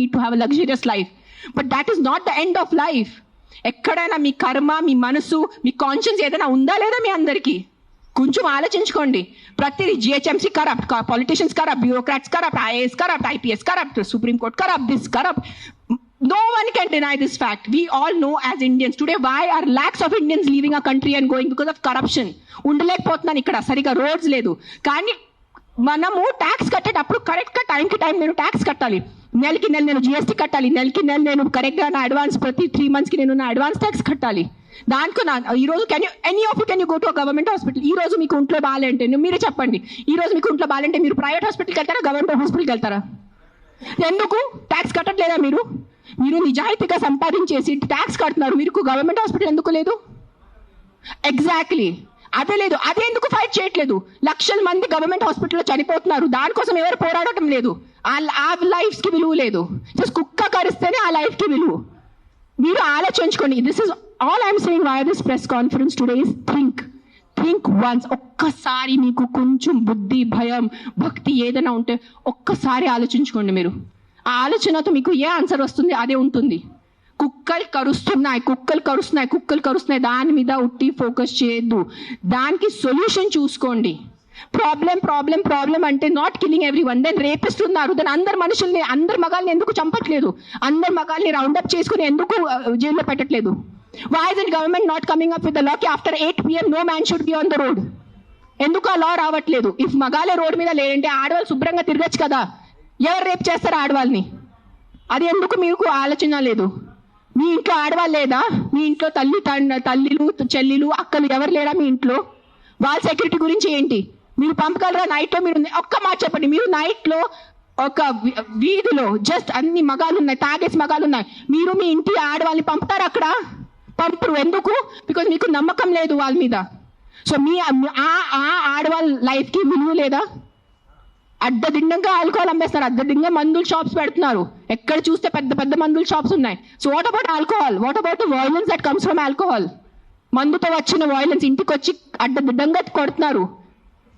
Need to have luxurious life but that is not the end of life ఎక్కడైనా మీ కర్మ మీ మనసు మీ conscience ఏదైనా ఉందా లేదా మీ అందరికీ? కొంచెం ఆలోచించుకోండి. ప్రతిదీ GHMC corrupt politicians corrupt bureaucrats corrupt IAS corrupt IPS corrupt supreme court corrupt this corrupt. No one can deny this fact we all know as Indians today why are lakhs of Indians leaving a country and going because of corruption ఉండలేకపోతున్నాను ఇక్కడ. సరిగా roads లేదు. కానీ మనము tax కట్టేటప్పుడు కరెక్ట్గా టైంకి time నేను tax కట్టాలి. నెలకి నెల నేను జిఎస్టీ కట్టాలి. నెలకి నెల నేను కరెక్ట్గా నా అడ్వాన్స్ ప్రతి త్రీ మంత్స్కి నేను నా అడ్వాన్స్ ట్యాక్స్ కట్టాలి. దానికి నా ఈ రోజు can you any of can you go to government hospital ఈ రోజు మీకు ఒంట్లో బాగాలంటే మీరే చెప్పండి. ఈ రోజు మీకు ఇంట్లో బాగాలంటే మీరు ప్రైవేట్ హాస్పిటల్కి వెళ్తారా గవర్నమెంట్ హాస్పిటల్కి వెళ్తారా? ఎందుకు? ట్యాక్స్ కట్టట్లేదా మీరు? మీరు నిజాయితీగా సంపాదించేసి ట్యాక్స్ కడుతున్నారు. మీకు గవర్నమెంట్ హాస్పిటల్ ఎందుకు లేదు? ఎగ్జాక్ట్లీ అదే లేదు. అదే ఎందుకు ఫైట్ చేయట్లేదు? లక్షల మంది గవర్నమెంట్ హాస్పిటల్లో చనిపోతున్నారు. దానికోసం ఎవరు పోరాడటం లేదు. ఆ లైఫ్స్కి విలువ లేదు. జస్ట్ కుక్క కరిస్తేనే ఆ లైఫ్కి విలువ. మీరు ఆలోచించుకోండి. This is all I'm saying why this press conference today is think think once ఒక్కసారి మీకు కొంచెం బుద్ధి భయం భక్తి ఏదైనా ఉంటే ఒక్కసారి ఆలోచించుకోండి మీరు. ఆ ఆలోచనతో మీకు ఏ ఆన్సర్ వస్తుంది అదే ఉంటుంది. కుక్కలు కరుస్తున్నాయి కుక్కలు కరుస్తున్నాయి కుక్కలు కరుస్తున్నాయి. దాని మీద ఉట్టి ఫోకస్ చేయొద్దు. దానికి సొల్యూషన్ చూసుకోండి. ప్రాబ్లం ప్రాబ్లం ప్రాబ్లం అంటే not killing every one then రేపిస్తున్నారు దాని అందరు మనుషుల్ని అందరు మగాల్ని ఎందుకు చంపట్లేదు? అందరు మగాల్ని రౌండప్ చేసుకుని ఎందుకు జైల్లో పెట్టట్లేదు? Why that government not coming up with the లాకి after eight PM no man should be on the road ఎందుకు ఆ లా రావట్లేదు? ఇఫ్ మగాలే రోడ్ మీద లేదంటే ఆడవాళ్ళు శుభ్రంగా తిరగచ్చు కదా. ఎవరు రేపు చేస్తారు ఆడవాళ్ళని? అది ఎందుకు మీకు ఆలోచన లేదు? మీ ఇంట్లో ఆడవాళ్ళు లేదా? మీ ఇంట్లో తల్లి తల్లిలు చెల్లిలు అక్కలు ఎవరు లేరా మీ ఇంట్లో? వాళ్ళ సెక్యూరిటీ గురించి ఏంటి? మీరు పంపగలరా? నైట్లో మీరు ఒక్క మాట చెప్పండి. మీరు నైట్లో ఒక వీ- వీధిలో జస్ట్ అన్ని మగాలు ఉన్నాయి తాగేసి మగాలు ఉన్నాయి మీరు మీ ఇంటి ఆడవాళ్ళని పంపుతారు అక్కడ? పంపరు. ఎందుకు? బికాజ్ మీకు నమ్మకం లేదు వాళ్ళ మీద. సో మీ ఆ ఆడవాళ్ళ లైఫ్కి విలువ లేదా? అడ్డదిండంగా ఆల్కహాల్ అమ్మేస్తారు అడ్డదింగా మందుల షాప్స్ పెడుతున్నారు. ఎక్కడ చూస్తే పెద్ద పెద్ద మందుల షాప్స్ ఉన్నాయి. So what about alcohol what about violence that comes from alcohol మందుతో వచ్చిన వైలెన్స్ ఇంటికి వచ్చి అడ్డదిడ్డంగా కొడుతున్నారు.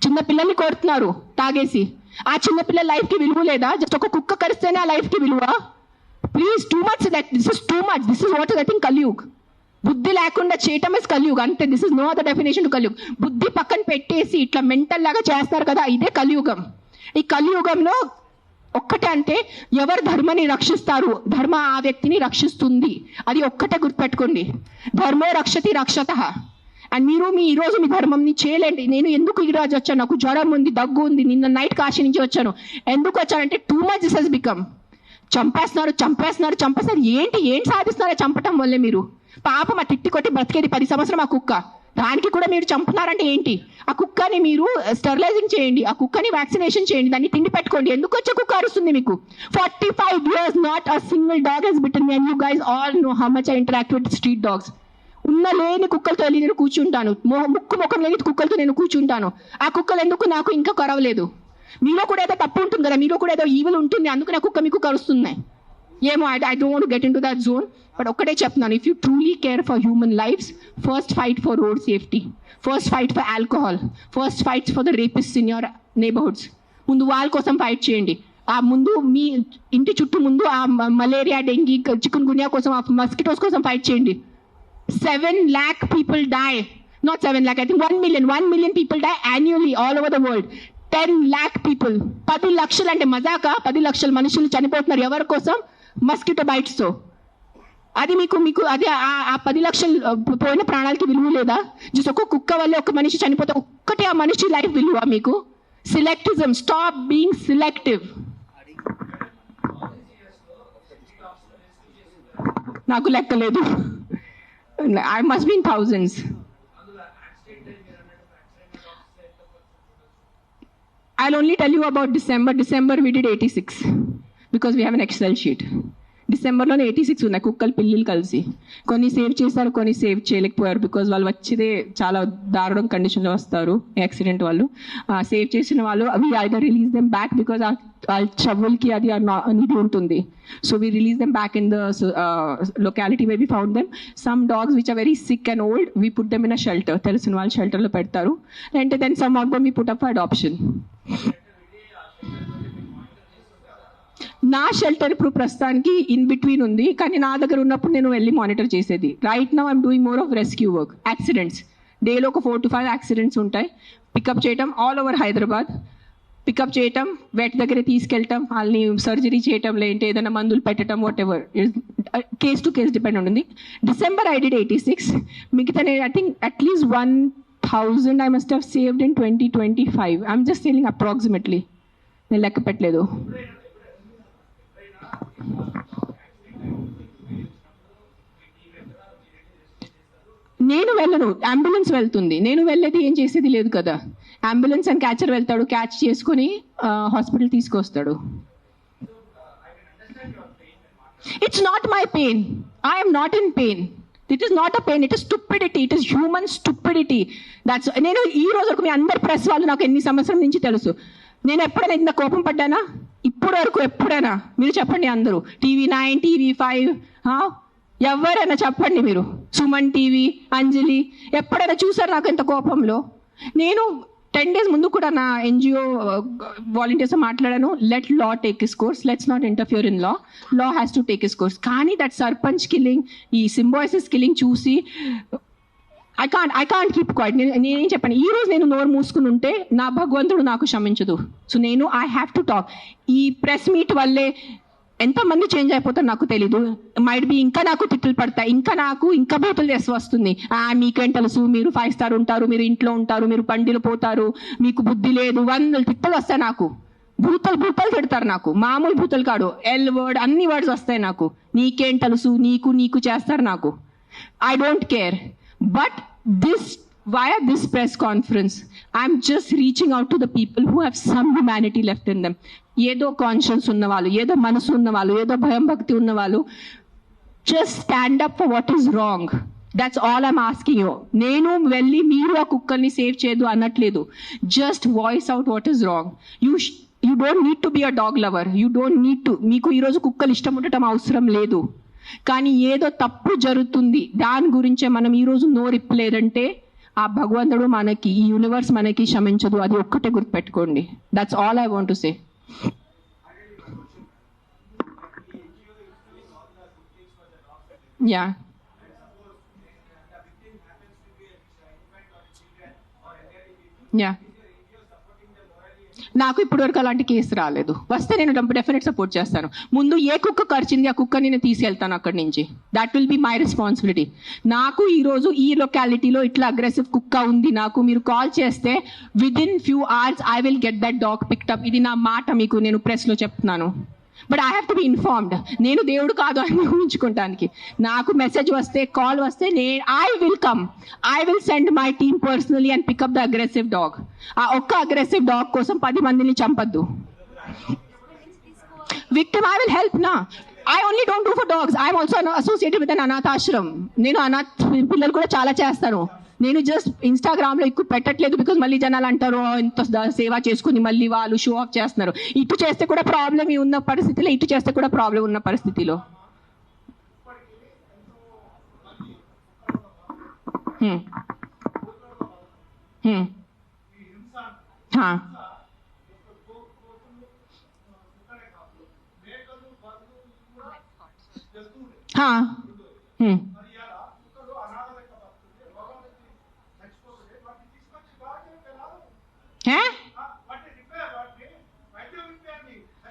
చిన్నపిల్లల్ని కొడుతున్నారు తాగేసి. ఆ చిన్నపిల్ల లైఫ్కి విలువ లేదా? జస్ట్ ఒక కుక్క కరిస్తేనే ఆ లైఫ్కి విలువ? Please too much that this is too much this is what I think Kaliyug బుద్ధి లేకుండా చేయటం ఇస్ కలియుగ్ అంతే this is no other definition to Kaliyug బుద్ధి పక్కన పెట్టేసి ఇట్లా మెంటల్ లాగా చేస్తారు కదా ఇదే కలియుగం ఈ కలియుగంలో ఒక్కటే అంటే ఎవరు ధర్మని రక్షిస్తారు? ధర్మ ఆ వ్యక్తిని రక్షిస్తుంది. అది ఒక్కటే గుర్తుపెట్టుకోండి. ధర్మో రక్షతి రక్షత. అండ్ మీరు మీ ఈ రోజు మీ ధర్మంని చేయలేండి. నేను ఎందుకు ఈ రోజు వచ్చాను? నాకు జ్వరం ఉంది దగ్గు ఉంది. నిన్న నైట్ కాశీ నుంచి వచ్చాను. ఎందుకు వచ్చానంటే too much this has become చంపేస్తున్నారు చంపేస్తున్నారు చంపేస్తున్నారు. ఏంటి? ఏంటి సాధిస్తున్నారో చంపటం వల్లే మీరు. పాపం ఆ తిట్టి కొట్టి బ్రతికేది పది సంవత్సరం ఆ కుక్క. దానికి కూడా మీరు చంపుతున్నారంటే ఏంటి? ఆ కుక్కని మీరు స్టెరిలైజింగ్ చేయండి. ఆ కుక్కని వ్యాక్సినేషన్ చేయండి. దాన్ని తిండి పెట్టుకోండి. ఎందుకు వచ్చే కుక్క అరుస్తుంది మీకు? Forty five years not a single dog has bitten me and you guys all know how much I interact with street dogs ఉన్న లేని కుక్కలతో వెళ్ళి నేను కూర్చుంటాను. ముక్కు ముఖం లేని కుక్కలతో నేను కూర్చుంటాను. ఆ కుక్కలు ఎందుకు నాకు ఇంకా కొరవలేదు? మీలో కూడా ఏదో తప్పు ఉంటుంది కదా మీలో కూడా ఏదో ఈవిల్ ఉంటుంది అందుకు నా కుక్క మీకు కరుస్తున్నాయి. ఏమో I I don't get into that zone but ఒక్కటే చెప్తున్నాను. If you truly care for human lifes first fight for road safety first fight for alcohol first fight for the rapist in your neighbourhoods ముందు వాళ్ళ కోసం fight చేయండి. ఆ ముందు మీ ఇంటి చుట్టూ ముందు ఆ మలేరియా డెంగీ చికెన్ గునియా కోసం ఆ మస్కిటోస్ కోసం ఫైట్ చేయండి. 7 lakh people die. Not 7 lakh, I think 1 million. 1 million people die annually all over the world. Ten lakh people పది లక్షలు అంటే మజాక? పది లక్షల మనుషులు చనిపోతున్నారు. ఎవరి కోసం? మస్కిటో బైట్స్తో. అది మీకు మీకు అది ఆ- ఆ పది లక్షలు పోయిన ప్రాణాలకి విలువ లేదా? జస్ట్ ఒక కుక్క వల్ల ఒక మనిషి చనిపోతే ఒక్కటే ఆ మనిషి లైఫ్ విలువ మీకు? సిలెక్టిజం స్టాప్ బీయింగ్ సిలెక్టివ్ నాకు లెక్కలేదు. I must be in thousands. I'll only tell you about December. December we did 86 because we have an Excel sheet. డిసెంబర్లోనే ఎయిటీ సిక్స్ ఉన్నాయి కుక్కలు పిల్లులు కలిసి. కొన్ని సేవ్ చేశారు కొన్ని సేవ్ చేయలేకపోయారు బికాజ్ వాళ్ళు వచ్చేదే చాలా దారుణం కండిషన్లో వస్తారు యాక్సిడెంట్ వాళ్ళు. సేవ్ చేసిన వాళ్ళు అవి either release them back because ఆ చవ్వులకి అది ఆ ఉంటుంది. So we release them back in the locality way we found them some dogs which are very sick and old we put them in a shelter తెలిసిన వాళ్ళు షెల్టర్లో పెడతారు. అంటే then some of them we put up adoption నా shelter ఇప్పుడు ప్రస్తుతానికి in between ఉంది కానీ నా దగ్గర ఉన్నప్పుడు నేను వెళ్ళి మానిటర్ చేసేది. Right now I'm doing more of rescue work accidents డేలో ఒక ఫోర్ టు ఫైవ్ యాక్సిడెంట్స్ ఉంటాయి. పికప్ చేయటం ఆల్ ఓవర్ హైదరాబాద్ పికప్ చేయటం వెట్ దగ్గర తీసుకెళ్ళటం వాళ్ళని సర్జరీ చేయటం లేదంటే ఏదైనా మందులు పెట్టడం whatever case to case depend ఉంటుంది December I did eighty six మిగతా నేను I think at least one thousand I must have saved in twenty twenty five I'm just telling approximately నేను లెక్క పెట్టలేదు. నేను వెళ్ళను. అంబులెన్స్ వెళ్తుంది. నేను వెళ్ళేది ఏం చేసేది లేదు కదా. అంబులెన్స్ అండ్ క్యాచర్ వెళ్తాడు. క్యాచ్ చేసుకుని హాస్పిటల్ తీసుకొస్తాడు. It's not my pain I'm not in pain it is not a pain it is stupidity it is human stupidity that's నేను ఈ రోజు మీ అందరి ప్రెస్ వాళ్ళు నాకు ఎన్ని సంవత్సరం నుంచి తెలుసు. నేను ఎప్పుడైనా ఇంత కోపం పడ్డానా? ఇప్పుడు వరకు ఎప్పుడైనా? మీరు చెప్పండి అందరూ. టీవీ నైన్ టీవీ ఫైవ్ ఎవరైనా చెప్పండి మీరు. సుమన్ టీవీ అంజలి ఎప్పుడైనా చూసారు నాకు ఇంత కోపంలో? నేను టెన్ డేస్ ముందు కూడా నా ఎన్జిఓ వాలంటీర్స్ మాట్లాడాను. Let law take its course let's not interfere in law law has to take its course కానీ దట్ సర్పంచ్ కిల్లింగ్ ఈ సింబాయిసిస్ కిల్లింగ్ చూసి I can't I can't keep quiet నేను నేనేం చెప్పాను? ఈ రోజు నేను నోరు మూసుకుని ఉంటే నా భగవంతుడు నాకు క్షమించదు. సో నేను ఐ హ్యావ్ టు టాక్ ఈ ప్రెస్ మీట్ వల్లే ఎంతమంది చేంజ్ అయిపోతారు నాకు తెలీదు. మైట్ బి ఇంకా నాకు తిట్లు పడతాయి ఇంకా నాకు ఇంకా బూతులు చేసి వస్తుంది. ఆ మీకేం తెలుసు? మీరు ఫైవ్ స్టార్ ఉంటారు మీరు ఇంట్లో ఉంటారు మీరు పండిలు పోతారు మీకు బుద్ధి లేదు వందలు తిట్టలు వస్తాయి నాకు. భూతలు భూతలు తిడతారు నాకు. మామూలు భూతలు కాడు ఎల్ వర్డ్ అన్ని వర్డ్స్ వస్తాయి నాకు. నీకేం తెలుసు? నీకు నీకు చేస్తారు నాకు. I don't care but this via this press conference, I'm just reaching out to the people who have some humanity left in them. ఏదో కాన్షియన్స్ ఉన్నవాళ్ళు ఏదో మనసు ఉన్నవాళ్ళు ఏదో భయం భక్తి ఉన్నవాళ్ళు just stand up for what is wrong that's all I'm asking you నేను వెళ్ళి మీరు ఆ కుక్కల్ని సేవ్ చేయదు అనట్లేదు. Just voice out what is wrong you you don't need to be a dog lover you don't need to మీకు ఈరోజు కుక్కలు ఇష్టం ఉండటం అవసరం లేదు. కానీ ఏదో తప్పు జరుగుతుంది. దాని గురించే మనం ఈరోజు నోరిప్పలేదంటే ఆ భగవంతుడు మనకి ఈ యూనివర్స్ మనకి క్షమించదు. అది ఒక్కటే గుర్తుపెట్టుకోండి. That's all I want to say yeah yeah నాకు ఇప్పటివరకు అలాంటి కేసు రాలేదు. వస్తే నేను డెఫినెట్ సపోర్ట్ చేస్తాను. ముందు ఏ కుక్క ఖర్చింది ఆ కుక్క నేను తీసుకెళ్తాను అక్కడి నుంచి. That will be my responsibility నాకు ఈరోజు ఈ లొకాలిటీలో ఇట్లా అగ్రెసివ్ కుక్క ఉంది. నాకు మీరు కాల్ చేస్తే within few hours I will get that dog picked up ఇది నా మాట మీకు నేను ప్రెస్లో చెప్తున్నాను. But I have to be informed నేను దేవుడు కాదు అని ఊహించుకోవటానికి నాకు మెసేజ్ వస్తే కాల్ వస్తే నేను I will come I will send my team personally and pick up the aggressive dog ఆ ఒక్క అగ్రెసివ్ డాగ్ కోసం పది మందిని చంపద్దు. విక్టిమ్ ఐ విల్ హెల్ప్ నా I only don't do for dogs I'm also associated with an అనాథాశ్రమ్. నేను అనాథ్ పిల్లలు కూడా చాలా చేస్తాను. నేను జస్ట్ ఇన్స్టాగ్రామ్లో ఎక్కువ పెట్టట్లేదు బికాజ్ మళ్ళీ జనాలు అంటారు ఇంత సేవ చేసుకుని మళ్ళీ వాళ్ళు షో ఆఫ్ చేస్తున్నారు. ఇటు చేస్తే కూడా ప్రాబ్లం ఉన్న పరిస్థితిలో ఇటు చేస్తే కూడా ప్రాబ్లం ఉన్న పరిస్థితిలో. హా. హా. హ్మ్. ఏ?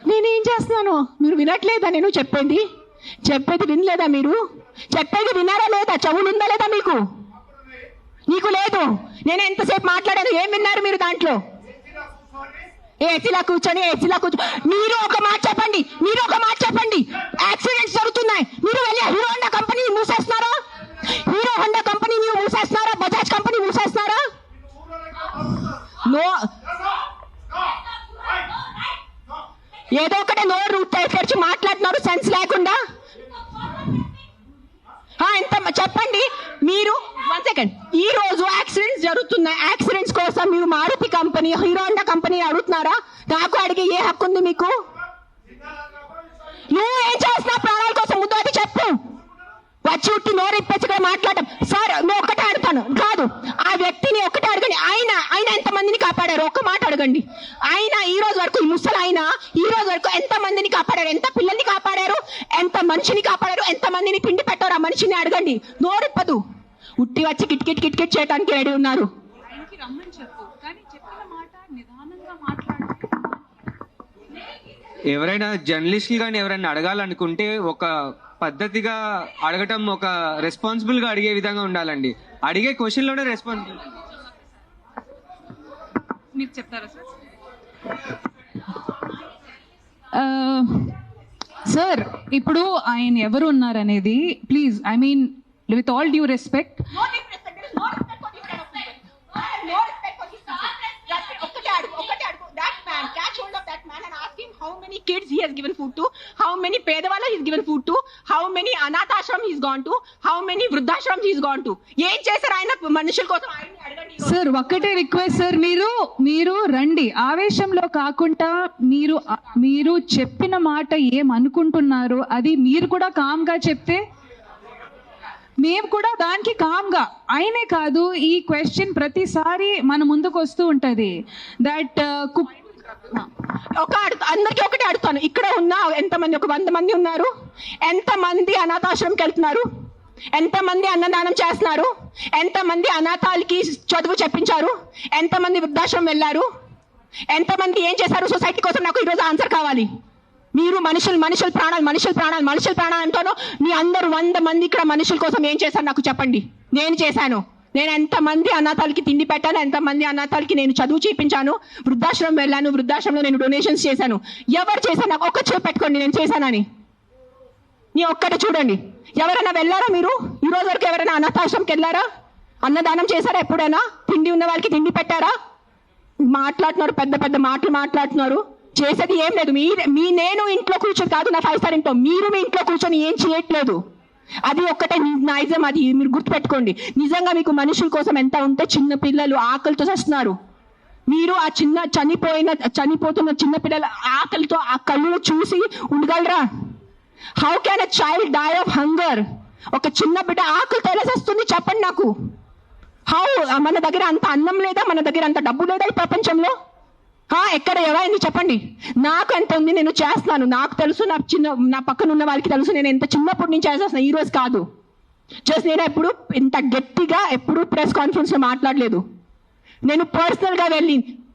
నేనేం చేస్తున్నాను? మీరు వినట్లేదా నేను చెప్పేది? చెప్పేది వినలేదా మీరు? చెప్పేది విన్నారా లేదా? చెవులు ఉందా లేదా మీకు? నీకు లేదు. నేను ఎంతసేపు మాట్లాడాను? ఏం విన్నారు మీరు దాంట్లో? ఏ కూర్చొని ఏసీలా కూర్చో మీరు ఒక మాట చెప్పండి. మీరు ఒక మాట చెప్పండి. యాక్సిడెంట్స్ జరుగుతున్నాయి. మీరు వెళ్ళి హీరో హోండా కంపెనీ మూసేస్తున్నారా? హీరో హోండా కంపెనీ మీరు మూసేస్తున్నారా? బజాజ్ కంపెనీ మూసేస్తున్నారా? నో ఏదో ఒకటి నోరు తెరిచి మాట్లాడుతున్నారు సెన్స్ లేకుండా? ఎంత చెప్పండి. మీరు వన్ సెకండ్ ఈ రోజు యాక్సిడెంట్స్ జరుగుతున్నాయి. యాక్సిడెంట్స్ కోసం మీరు Maruti company Hero Honda company అడుగుతున్నారా? నాకు అడిగే ఏ హక్కు ఉంది మీకు? నువ్వు ఏం చేస్తున్నావు ప్రాణాల కోసం? ముందు అది చెప్పు. వచ్చి ఉట్టి నోరు ఇప్పేసి ఇక్కడ మాట్లాడటం. సార్ నేను ఒక్కటే అడుగుతాను కాదు ఆ వ్యక్తిని ఒక్కటే అడగండి ఆయన ఆయన ఎంతమందిని కాపాడారు ఒక్క మాట అడగండి ఆయన ఈ రోజు వరకు ఈ ముసలు ఆయన ఈ రోజు వరకు ఎంత మందిని కాపాడారు ఎంత ఎంత మనిషిని కాపాడారు ఎంత మందిని పిండి పెట్టారు ఆ మనిషిని అడగండి నోరిప్పదు ఉట్టి వచ్చి కిట్ కిట్ కిట్ కిట్ చేయడానికి రెడీ ఉన్నారు. ఆయనకి రమ్మని చెప్పు. కానీ చెప్పిన మాట నిదానంగా మాట్లాడితే ఎవరైనా జర్నలిస్టులు కానీ ఎవరైనా అడగాలనుకుంటే ఒక పద్ధతిగా అడగటం ఒక రెస్పాన్సిబుల్గా అడిగే విధంగా ఉండాలండి. అడిగే క్వశ్చన్లోనే రెస్పాన్సిబుల్ మీరు చెప్తారా సార్? సార్ ఇప్పుడు ఆయన ఎవరు ఉన్నారనేది please I mean with all due respect No disrespect. There is no respect for this kind of people. Have no respect for this people. That man, catch hold of that man and ask him how many kids he has given food to, how many పేదవాళ్ళ he's given food to, how many అనాథాశ్రమం he's gone to, how many వృద్ధాశ్రమం he's gone to. ఏం చేశారు ఆయన మనుషుల కోసం ఈరోజు. Sir ఒక్కటే request sir మీరు మీరు రండి ఆవేశంలో కాకుండా మీరు మీరు చెప్పిన మాట ఏం అనుకుంటున్నారు అది మీరు కూడా కామ్గా చెప్తే మేము కూడా దానికి కామ్గా అయినే కాదు ఈ క్వశ్చన్ ప్రతిసారి మన ముందుకు వస్తూ ఉంటుంది. దట్ uh, ఒక అందరికి ఒకటే అడుగుతాను. ఇక్కడ ఉన్న ఎంతమంది ఒక వంద మంది ఉన్నారు? ఎంతమంది అనాథాశ్రమంకి వెళ్తున్నారు? ఎంతమంది అన్నదానం చేస్తున్నారు? ఎంతమంది అనాథాలకి చదువు చెప్పించారు? ఎంతమంది వృద్ధాశ్రమం వెళ్ళారు? ఎంతమంది ఏం చేశారు? సొసైటీ కోసం నాకు ఈరోజు ఆన్సర్ కావాలి. మీరు మనుషులు మనుషుల ప్రాణాలు మనుషుల ప్రాణాలు మనుషుల ప్రాణాలు అంటాను మీ అందరు వంద మంది ఇక్కడ మనుషుల కోసం ఏం చేశారు నాకు చెప్పండి. నేను చేశాను. నేను ఎంతమంది అనాథాలకి తిండి పెట్టాను ఎంతమంది అనాథాలకి నేను చదువు చేయించాను వృద్ధాశ్రమం వెళ్ళాను వృద్ధాశ్రమంలో నేను డొనేషన్స్ చేశాను. ఎవరు చేశాను నాకు ఒక్క పెట్టుకోండి నేను చేశానని. నీ ఒక్కటి చూడండి. ఎవరైనా వెళ్ళారా మీరు? ఈ రోజు వరకు ఎవరైనా అనాథాశ్రమంకి వెళ్ళారా? అన్నదానం చేశారా ఎప్పుడైనా? తిండి ఉన్న వాళ్ళకి తిండి పెట్టారా? మాట్లాడుతున్నారు పెద్ద పెద్ద మాటలు మాట్లాడుతున్నారు. చేసేది ఏం లేదు. మీ మీ నేను ఇంట్లో కూర్చొని కాదు నా ఫైవ్ స్టార్ ఇంట్లో. మీరు మీ ఇంట్లో కూర్చొని ఏం చేయట్లేదు. అది ఒక్కటే నైజం అది మీరు గుర్తుపెట్టుకోండి. నిజంగా మీకు మనుషుల కోసం ఎంత ఉంటే చిన్న పిల్లలు ఆకలితో చేస్తున్నారు. మీరు ఆ చిన్న చనిపోయిన చనిపోతున్న చిన్న పిల్లల ఆకలితో ఆ కళ్ళు చూసి ఉండగలరా? How can a child die of hunger ఒక చిన్న బిడ్డ ఆకలితో ఎలా వస్తుంది చెప్పండి నాకు. హౌ మన దగ్గర అంత అన్నం లేదా? మన దగ్గర అంత డబ్బు లేదా ఈ ప్రపంచంలో? ఎక్కడ ఎవరైంది చెప్పండి. నాకు ఎంత ఉంది నేను చేస్తాను నాకు తెలుసు నా చిన్న నా పక్కన ఉన్న వాళ్ళకి తెలుసు నేను ఎంత చిన్నప్పటి నుంచి చేసేస్తాను ఈ రోజు కాదు. జస్ట్ నేను ఎప్పుడు ఇంత గట్టిగా ఎప్పుడు ప్రెస్ కాన్ఫరెన్స్లో మాట్లాడలేదు. నేను పర్సనల్గా వెళ్ళి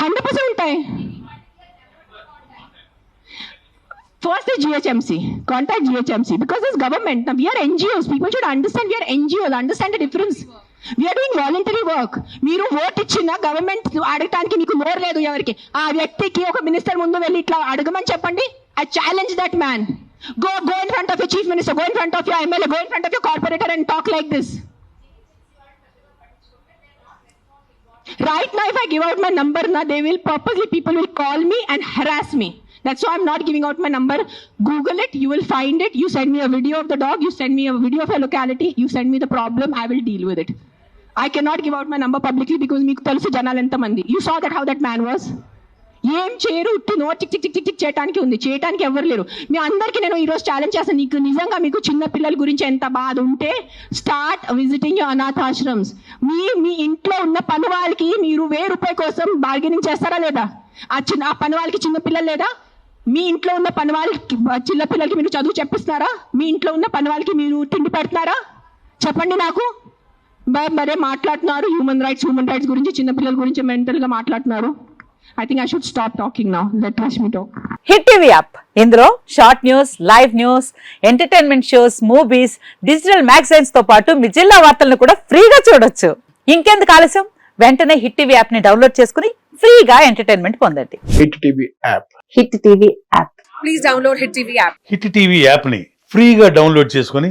హండ్రెడ్ పర్సెంట్ ఉంటాయి First is GHMC. Contact GHMC because this government. Now we are NGOs. People should understand we are NGOs. Understand the difference. We are doing voluntary work. మీరు ఓట్ ఇచ్చిన గవర్నమెంట్ అడగటానికి నీకు నోరు లేదు ఎవరికి ఆ వ్యక్తికి ఒక మినిస్టర్ ముందు వెళ్ళి ఇట్లా అడగమని చెప్పండి I challenge that man go go in front of you chief minister go in front of you MLA go in front of you corporator and talk like this right now if i give out my number now they will purposely people will call me and harass me that's why i'm not giving out my number google it you will find it you send me a video of the dog you send me a video of a locality you send me the problem i will deal with it i cannot give out my number publicly because మీకు తెలుసు జనాలు ఎంతమంది you saw that how that man was ఏం చేయరు? ఉట్టి no చిక్ చిక్ చిక్ చిక్ చేయడానికి ఉంది. చేయడానికి ఎవరు లేరు. మీ అందరికీ నేను ఈరోజు ఛాలెంజ్ చేస్తాను. నీకు నిజంగా మీకు చిన్న పిల్లల గురించి ఎంత బాధ ఉంటే స్టార్ట్ విజిటింగ్ యువర్ అనాథాశ్రమ్స్ మీ మీ ఇంట్లో ఉన్న పని వాళ్ళకి మీరు వెయ్యి రూపాయల కోసం బార్గెనింగ్ చేస్తారా లేదా? ఆ చిన్న ఆ పని వాళ్ళకి చిన్న పిల్లలు లేదా? మీ ఇంట్లో ఉన్న పని వాళ్ళకి చిన్న పిల్లలకి మీరు చదువు చెప్పిస్తారా మీ ఇంట్లో ఉన్న పని వాళ్ళకి మీరు తిండి పెడుతున్నారా? చెప్పండి నాకు. మరే మాట్లాడుతున్నారు. హ్యూమన్ రైట్స్ హ్యూమన్ రైట్స్ గురించి చిన్నపిల్లల గురించి మెంటల్గా మాట్లాడుతున్నారు. I think I should stop talking now let me talk Hit TV app ఇందులో short news live news entertainment shows movies digital మ్యాగజైన్స్తో పాటు మీ జిల్లా వార్తలను కూడా ఫ్రీగా చూడొచ్చు. ఇంకెందుకు ఆలస్యం? వెంటనే హిట్ టీవీ యాప్ని డౌన్లోడ్ చేసుకుని ఫ్రీగా ఎంటర్టైన్మెంట్ పొందండి. Hit TV app Hit TV app Hit TV యాప్ని ఫ్రీగా డౌన్లోడ్ చేసుకొని